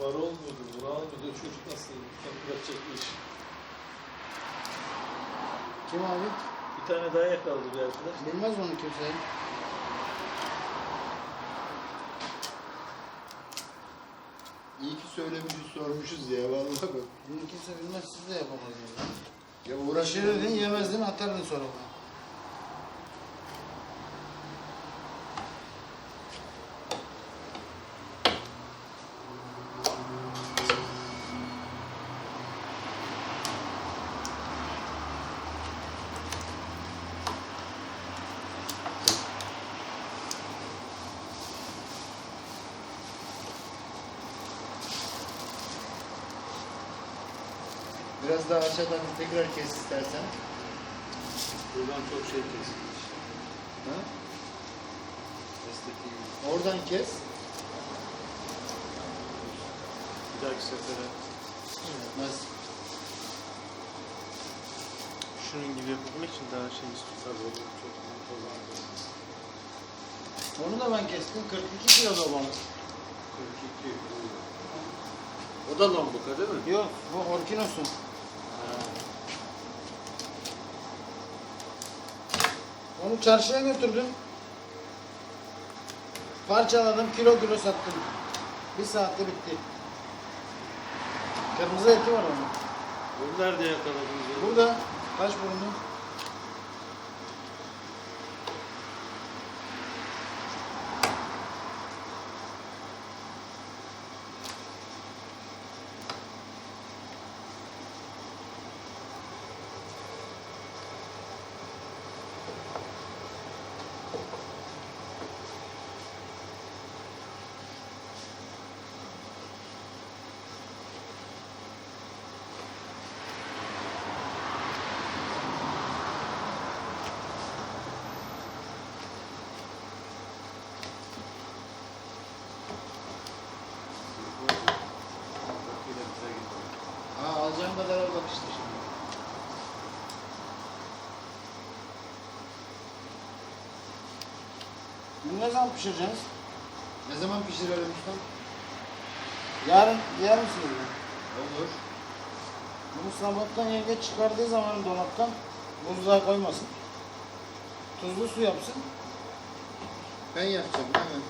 Var olmuyordu, vural mıydı? Çocuk nasıl kendi yapacak bir? Kim abi? Bir tane daha yakaladı bir arkadaş. Bilmez onu kimse. İyi ki söylemişiz, sormuşuz ya vallahi bak. Bunu kimse bilmez, siz de yapamazsınız. Ya Uğraşırdın yemezdin atardın sonra Biraz daha aşağıdan tekrar kes istersen. Buradan çok şey kesilmiş. Ha? Mesleki Oradan kes. bir dahaki sefere Nasıl? Şunun gibi yapabilmek için daha şey tabii olur çok olan. Onu da ben kestim. 42 kilo balık. 42. O da lambuka değil mi? Yok bu orkinosu. Onu çarşıya götürdüm. Parçaladım kilo kilo sattım. Bir saatte bitti. Kırmızı eti var onun. Bunu nerede yakaladınız? ya? Burada kaç burunlu? Alacağım kadar al bak işte şimdi. Bunu ne zaman pişireceğiz? Ne zaman pişirelim ustam? Yarın yer misiniz? Olur. Bunu sabahtan yenge çıkardığı zaman dolaptan buzluğa koymasın. Tuzlu su yapsın. Ben yapacağım mi?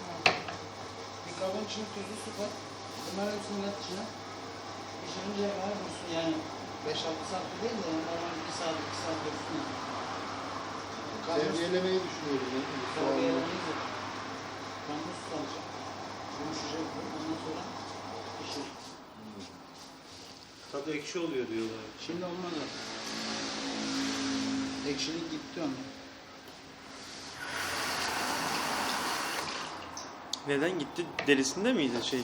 Bir kabın içine tuzlu su koy. Bunların hepsini yat içine. Pişirinceye kadar dursun yani. 5-6 saat değil de normal 2 saat 2 saat dursun yani. Kabın Terbiyelemeyi düşünüyorum ben. Bu soğanı. Terbiyelemeyiz de. Alacak. Yumuşayacak bu. Ondan sonra pişir. Tadı ekşi oluyor diyorlar. Şimdi olmaz o. Ekşilik gitti onun. Neden gitti? Derisinde miydi şey?